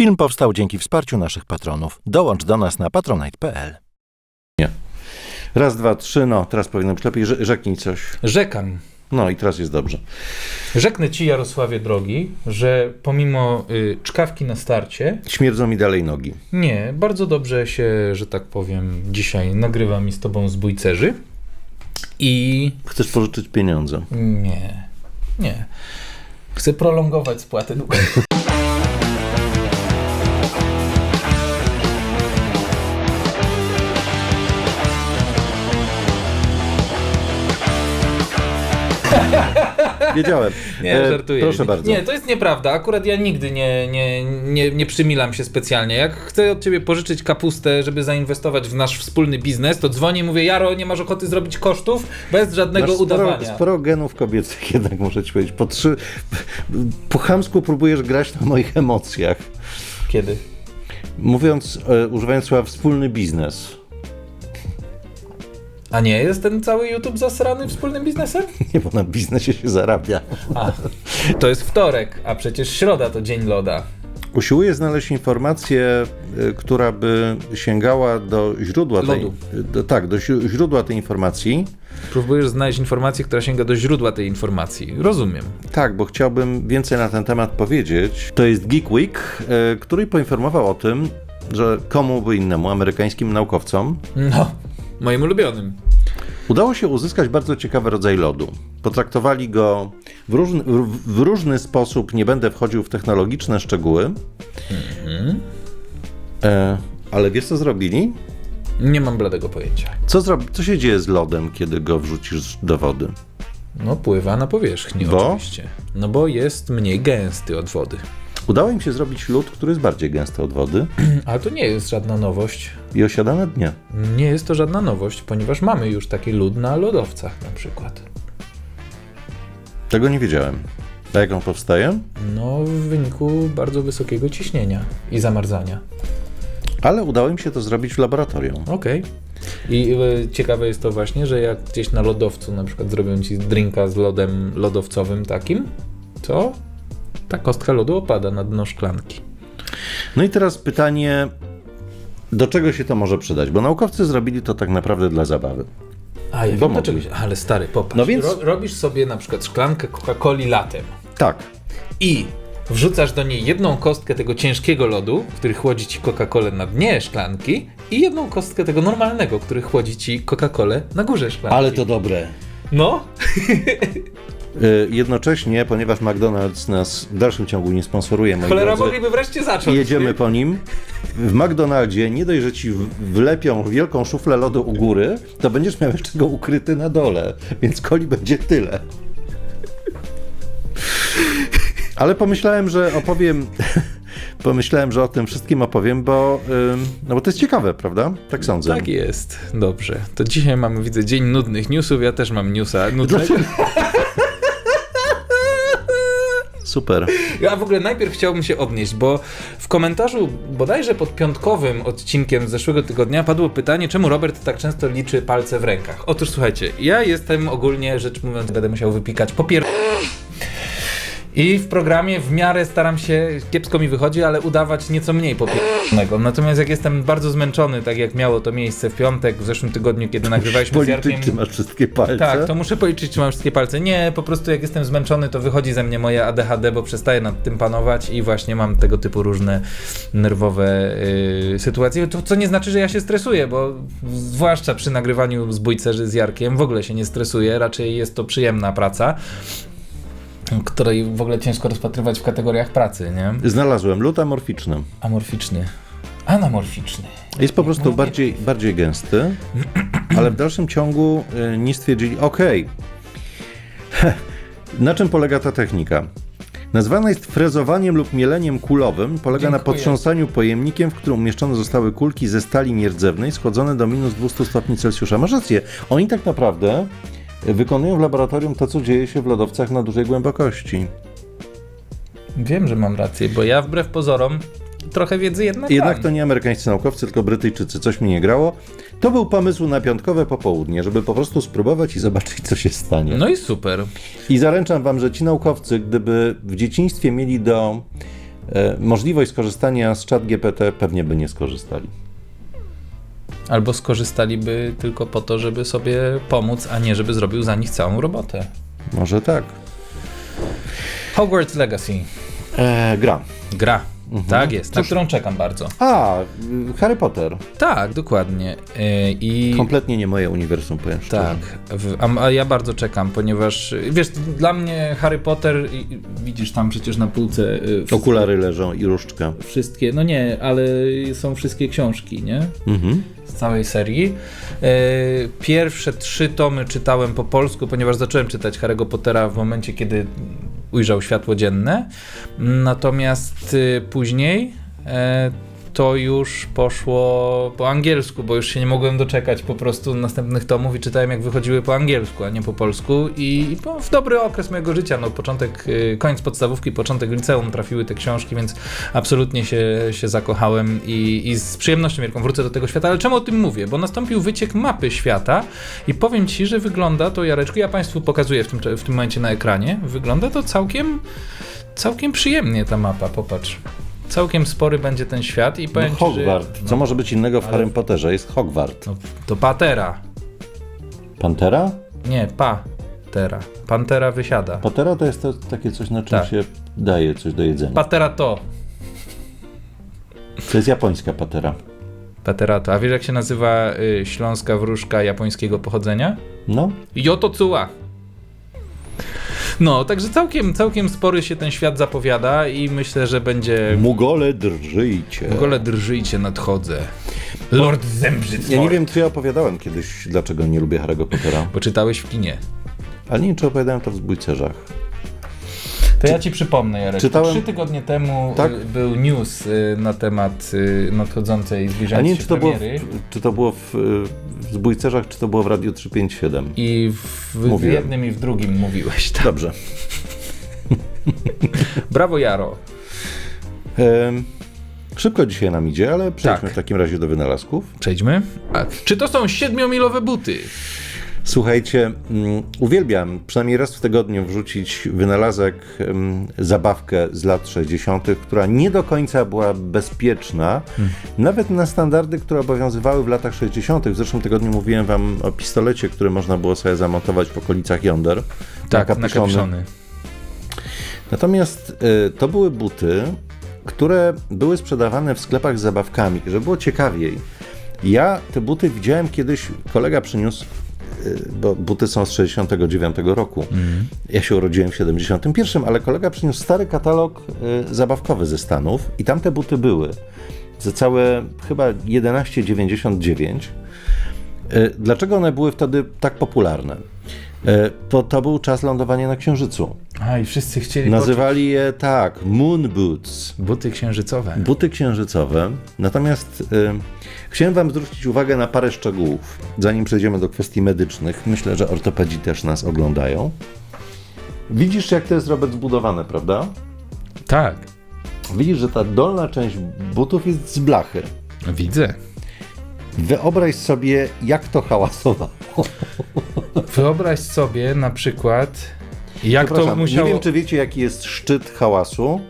Film powstał dzięki wsparciu naszych patronów. Dołącz do nas na patronite.pl. Raz, dwa, trzy, no teraz powinno być lepiej. Rze- Rzeknij coś. Rzekam. No i teraz jest dobrze. Rzeknę ci, Jarosławie drogi, że pomimo y, czkawki na starcie, Śmierdzą mi dalej nogi. nie, bardzo dobrze się, że tak powiem, dzisiaj nagrywam i z tobą z bójcerzy. I Chcesz pożyczyć pieniądze. nie, nie. Chcę prolongować spłatę długu. Wiedziałem. Nie, E, żartuję. Proszę bardzo. Nie, to jest nieprawda. Akurat ja nigdy nie, nie, nie, nie przymilam się specjalnie. Jak chcę od ciebie pożyczyć kapustę, żeby zainwestować w nasz wspólny biznes, to dzwonię i mówię, Jaro, nie masz ochoty zrobić kosztów bez żadnego Masz sporo, udawania. sporo genów kobiecych jednak muszę ci powiedzieć. Po, trzy, po chamsku próbujesz grać na moich emocjach. Kiedy? Mówiąc, e, używając słowa wspólny biznes. A nie jest ten cały YouTube zasrany wspólnym biznesem? Nie, bo na biznesie się zarabia. A, to jest wtorek, a przecież środa to dzień loda. Usiłuję znaleźć informację, y, która by sięgała do źródła tej, Lodu. do, tak, do źró- źródła tej informacji. Próbujesz znaleźć informację, która sięga do źródła tej informacji. Rozumiem. Tak, bo chciałbym więcej na ten temat powiedzieć. To jest Geek Week, y, który poinformował o tym, że komu by innemu, amerykańskim naukowcom, No, moim ulubionym. udało się uzyskać bardzo ciekawy rodzaj lodu. Potraktowali go w różny, w, różny sposób, nie będę wchodził w technologiczne szczegóły. E, ale wiesz co zrobili? Nie mam bladego pojęcia. Co, co się dzieje z lodem, kiedy go wrzucisz do wody? No, pływa na powierzchni Bo? oczywiście. No bo jest mniej gęsty od wody. Udało im się zrobić lód, który jest bardziej gęsty od wody Ale to nie jest żadna nowość. i osiada na dnie. Nie jest to żadna nowość, ponieważ mamy już taki lód na lodowcach na przykład. Tego nie wiedziałem. A jak on powstaje? No, w wyniku bardzo wysokiego ciśnienia i zamarzania. Ale udało im się to zrobić w laboratorium. Okej. I e, ciekawe jest to właśnie, że jak gdzieś na lodowcu na przykład zrobią ci drinka z lodem lodowcowym takim, to ta kostka lodu opada na dno szklanki. No i teraz pytanie, do czego się to może przydać? Bo naukowcy zrobili to tak naprawdę dla zabawy. A ja Bo wiem, do mogli. czego się... Ale stary, popatrz. No więc- Ro, robisz sobie na przykład szklankę Coca-Coli latem Tak. i wrzucasz do niej jedną kostkę tego ciężkiego lodu, który chłodzi ci Coca-Colę na dnie szklanki i jedną kostkę tego normalnego, który chłodzi ci Coca-Colę na górze szklanki. dobre. No, Jednocześnie, ponieważ McDonald's nas w dalszym ciągu nie sponsoruje, moi cholera drodzy, mogliby wreszcie zacząć. jedziemy nie? po nim. W McDonaldzie nie dość, że ci wlepią wielką szuflę lodu u góry, to będziesz miał jeszcze go ukryty na dole, więc coli będzie tyle. Ale pomyślałem, że opowiem. Pomyślałem, że o tym wszystkim opowiem, bo, no bo to jest ciekawe, prawda? Tak sądzę. Tak jest, dobrze. To dzisiaj mamy, widzę, dzień nudnych newsów, ja też mam newsa nudnego. Super. Ja w ogóle najpierw chciałbym się odnieść, bo w komentarzu bodajże pod piątkowym odcinkiem z zeszłego tygodnia padło pytanie, czemu Robert tak często liczy palce w rękach. Otóż słuchajcie, ja jestem ogólnie, rzecz mówiąc, będę musiał wypikać popier... I w programie w miarę staram się, kiepsko mi wychodzi, ale udawać nieco mniej popiernego. Natomiast jak jestem bardzo zmęczony, tak jak miało to miejsce w piątek, w zeszłym tygodniu, kiedy nagrywaliśmy z Policzyć, Jarkiem... czy masz wszystkie palce. Tak, to muszę policzyć, czy mam wszystkie palce. Nie, po prostu jak jestem zmęczony, to wychodzi ze mnie moje ADHD, bo przestaję nad tym panować i właśnie mam tego typu różne nerwowe y, sytuacje. To, co nie znaczy, że ja się stresuję, bo zwłaszcza przy nagrywaniu z bójcerzy z Jarkiem w ogóle się nie stresuję, raczej jest to przyjemna praca, której w ogóle ciężko rozpatrywać w kategoriach pracy, nie? Znalazłem lód amorficzny. Amorficzny. Anamorficzny. Jest po prostu bardziej, bardziej gęsty, ale w dalszym ciągu y, nie stwierdzili, okej, na czym polega ta technika? Nazwana jest frezowaniem lub mieleniem kulowym. Polega na Dziękuję. potrząsaniu pojemnikiem, w którym umieszczone zostały kulki ze stali nierdzewnej, schłodzone do minus 200 stopni Celsjusza. Masz rację, oni tak naprawdę wykonują w laboratorium to, co dzieje się w lodowcach na dużej głębokości. Wiem, że mam rację, bo ja wbrew pozorom trochę wiedzy jednak Jednak mam. to nie amerykańscy naukowcy, tylko Brytyjczycy. Coś mi nie grało. To był pomysł na piątkowe popołudnie, żeby po prostu spróbować i zobaczyć, co się stanie. No i super. I zaręczam wam, że ci naukowcy, gdyby w dzieciństwie mieli do e, możliwość skorzystania z chat GPT pewnie by nie skorzystali. Albo skorzystaliby tylko po to, żeby sobie pomóc, a nie żeby zrobił za nich całą robotę. Może tak. Hogwarts Legacy. E, gra. Gra. Tak jest, na Cóż- którą czekam bardzo. A, Harry Potter. Tak, dokładnie. Yy, I Kompletnie nie moje uniwersum, powiem tak, w, a, a ja bardzo czekam, ponieważ wiesz, dla mnie Harry Potter, widzisz tam przecież na półce y, wszystkie- Okulary leżą i różdżka. wszystkie, no nie, ale są wszystkie książki, nie? Mhm. Z całej serii. E, Pierwsze trzy tomy czytałem po polsku, ponieważ zacząłem czytać Harry'ego Pottera w momencie, kiedy ujrzał światło dzienne. Natomiast y, później e, to już poszło po angielsku, bo już się nie mogłem doczekać po prostu następnych tomów i czytałem jak wychodziły po angielsku, a nie po polsku i w dobry okres mojego życia, no początek, y, koniec podstawówki, początek liceum trafiły te książki, więc absolutnie się, się zakochałem i, i z przyjemnością wielką wrócę do tego świata, ale czemu o tym mówię? Bo nastąpił wyciek mapy świata i powiem Ci, że wygląda to, Jareczku, ja Państwu pokazuję w tym, w tym momencie na ekranie, wygląda to całkiem, całkiem przyjemnie ta mapa, popatrz. Całkiem spory będzie ten świat i No, powiem Ci, Hogwart. że... Co może być innego w ale- Harrym Potterze? Jest Hogwart. No, to Patera. Pantera? Nie, Patera. Pantera wysiada. Patera to jest to takie coś, na czym Tak. się daje coś do jedzenia. Patera to. To jest japońska patera. Patera to. A wiesz jak się nazywa y, śląska wróżka japońskiego pochodzenia? No, Jototsuła. No, także całkiem, całkiem spory się ten świat zapowiada i myślę, że będzie... Mugole drżyjcie. W ogóle drżyjcie, nadchodzę. Lord Zembrzyc. Ja nie wiem, czy ja opowiadałem kiedyś, dlaczego nie lubię Harry'ego Pottera. Bo czytałeś w kinie. Ale nie czy opowiadałem to w Zbójcerzach. To ja ci przypomnę, Jarek. Czytałem- Trzy tygodnie temu Tak? y, był news y, na temat y, nadchodzącej, nie zbliżającej się czy to, było w, premiery. czy to było w, w Zbójcerzach, czy to było w Radiu 357. I w, w jednym i w drugim mówiłeś. Tak. Dobrze. Brawo, Jaro. Em, szybko dzisiaj nam idzie, ale przejdźmy Tak. w takim razie do wynalazków. Przejdźmy. A, czy to są siedmiomilowe buty? Słuchajcie, mm, uwielbiam przynajmniej raz w tygodniu wrzucić wynalazek, mm, zabawkę z lat 60., która nie do końca była bezpieczna, nawet na standardy, które obowiązywały w latach 60. W zeszłym tygodniu mówiłem wam o pistolecie, który można było sobie zamontować w okolicach jąder. Tak, na kapiszony. kapiszony. Natomiast y, to były buty, które były sprzedawane w sklepach z zabawkami. Żeby było ciekawiej, ja te buty widziałem kiedyś, kolega przyniósł, bo buty są z 69 roku. Ja się urodziłem w 71, ale kolega przyniósł stary katalog y, zabawkowy ze Stanów i tam te buty były. Za całe chyba 11,99. Y, Dlaczego one były wtedy tak popularne? Y, To, to był czas lądowania na Księżycu. A i wszyscy chcieli Nazywali je tak, moon boots, poczuć buty księżycowe. buty księżycowe. Natomiast y, chciałem Wam zwrócić uwagę na parę szczegółów, zanim przejdziemy do kwestii medycznych. Myślę, że ortopedzi też nas oglądają. Widzisz, jak to jest, Robert, zbudowane, prawda? Tak, Widzisz, że ta dolna część butów jest z blachy. widzę. Wyobraź sobie, jak to hałasowało. Wyobraź sobie na przykład, jak to musiało... Nie wiem, czy wiecie, jaki jest szczyt hałasu.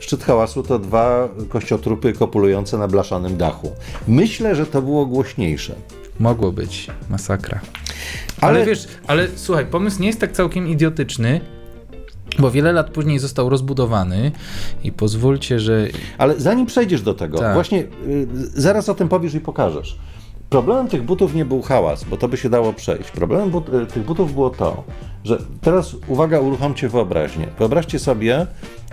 Szczyt hałasu to dwa kościotrupy kopulujące na blaszanym dachu. Myślę, że to było głośniejsze. Mogło być masakra. Ale, Ale- wiesz, ale słuchaj, pomysł nie jest tak całkiem idiotyczny, bo wiele lat później został rozbudowany i pozwólcie, że Ale zanim przejdziesz do tego, Tak. właśnie y, zaraz o tym powiesz i pokażesz. Problemem tych butów nie był hałas, bo to by się dało przejść. Problemem but, y, tych butów było to, że teraz uwaga, uruchomcie wyobraźnię. Wyobraźcie sobie,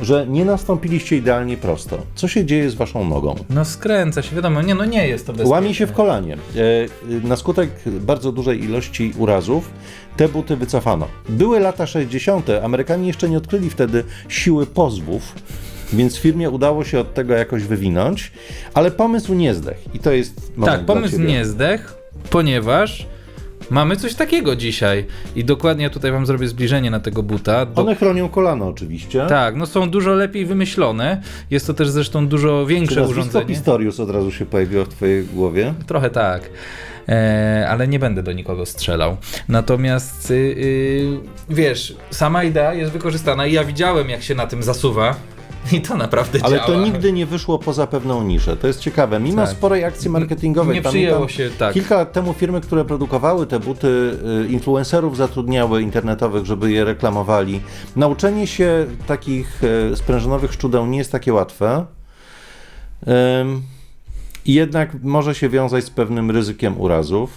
że nie nastąpiliście idealnie prosto. Co się dzieje z waszą nogą? no skręca się, wiadomo, nie, no nie jest to bezpieczne. Łamie się w kolanie. E, y, Na skutek bardzo dużej ilości urazów te buty wycofano. Były lata 60. Amerykanie jeszcze nie odkryli wtedy siły pozwów, więc firmie udało się od tego jakoś wywinąć, ale pomysł nie zdechł. I to jest Tak, pomysł nie zdechł, ponieważ mamy coś takiego dzisiaj. I dokładnie tutaj wam zrobię zbliżenie na tego buta. Do... One chronią kolano oczywiście. Tak, no są dużo lepiej wymyślone. Jest to też zresztą dużo Czy większe nazwisko urządzenie. Pistorius od razu się pojawiło w twojej głowie? Trochę tak. E, ale nie będę do nikogo strzelał. Natomiast y, y, wiesz, sama idea jest wykorzystana i ja widziałem, jak się na tym zasuwa. I to naprawdę Ale działa. to nigdy nie wyszło poza pewną niszę. To jest ciekawe. Mimo Tak. sporej akcji marketingowej. Nie przyjęło się, tak. Kilka lat temu firmy, które produkowały te buty, y, influencerów zatrudniały internetowych, żeby je reklamowali. Nauczenie się takich y, sprężynowych szczudeł nie jest takie łatwe. Jednak może się wiązać z pewnym ryzykiem urazów.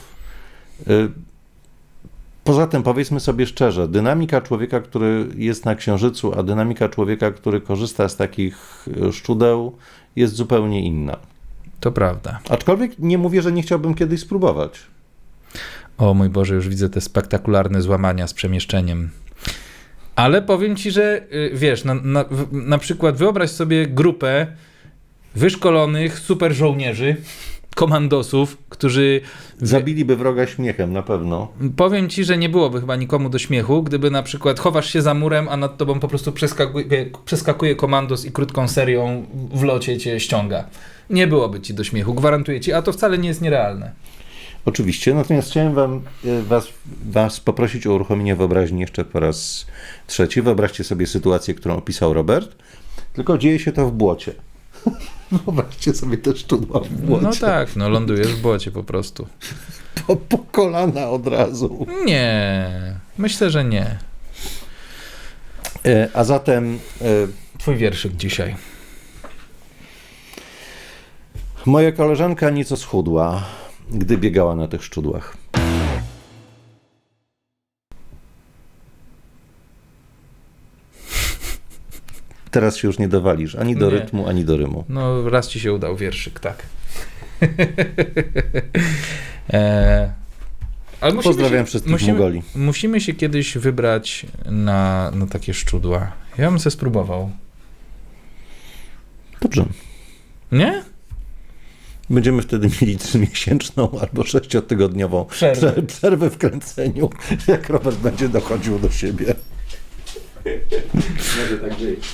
Poza tym powiedzmy sobie szczerze, dynamika człowieka, który jest na księżycu, a dynamika człowieka, który korzysta z takich y, szczudeł, jest zupełnie inna. To prawda. Aczkolwiek nie mówię, że nie chciałbym kiedyś spróbować. O mój Boże, już widzę te spektakularne złamania z przemieszczeniem. Ale powiem ci, że y, wiesz, na, na, na przykład wyobraź sobie grupę wyszkolonych super żołnierzy, komandosów, którzy Zabiliby wroga śmiechem, na pewno. Powiem ci, że nie byłoby chyba nikomu do śmiechu, gdyby na przykład chowasz się za murem, a nad tobą po prostu przeskakuje, przeskakuje komandos i krótką serią w locie cię ściąga. Nie byłoby ci do śmiechu, gwarantuję ci, a to wcale nie jest nierealne. Oczywiście, natomiast chciałem wam, y, was, was poprosić o uruchomienie wyobraźni jeszcze po raz trzeci. Wyobraźcie sobie sytuację, którą opisał Robert, tylko dzieje się to w błocie. Wyobraźcie sobie te szczudła w błocie. No tak, no lądujesz w błocie po prostu. Po, po kolana od razu. Nie, myślę, że nie. E, A zatem e, Twój wierszyk dzisiaj. moja koleżanka nieco schudła, gdy biegała na tych szczudłach. Teraz się już nie dowalisz ani do Nie. rytmu, ani do rymu. No, raz ci się udał wierszyk, tak. e, ale Pozdrawiam się, wszystkich musimy, Mugoli. Musimy się kiedyś wybrać na, na takie szczudła. Ja bym se spróbował. Dobrze. Nie? Będziemy wtedy mieli trzymiesięczną albo sześciotygodniową Przerwę. prze- przerwę w kręceniu, jak Robert będzie dochodził do siebie. Może tak być.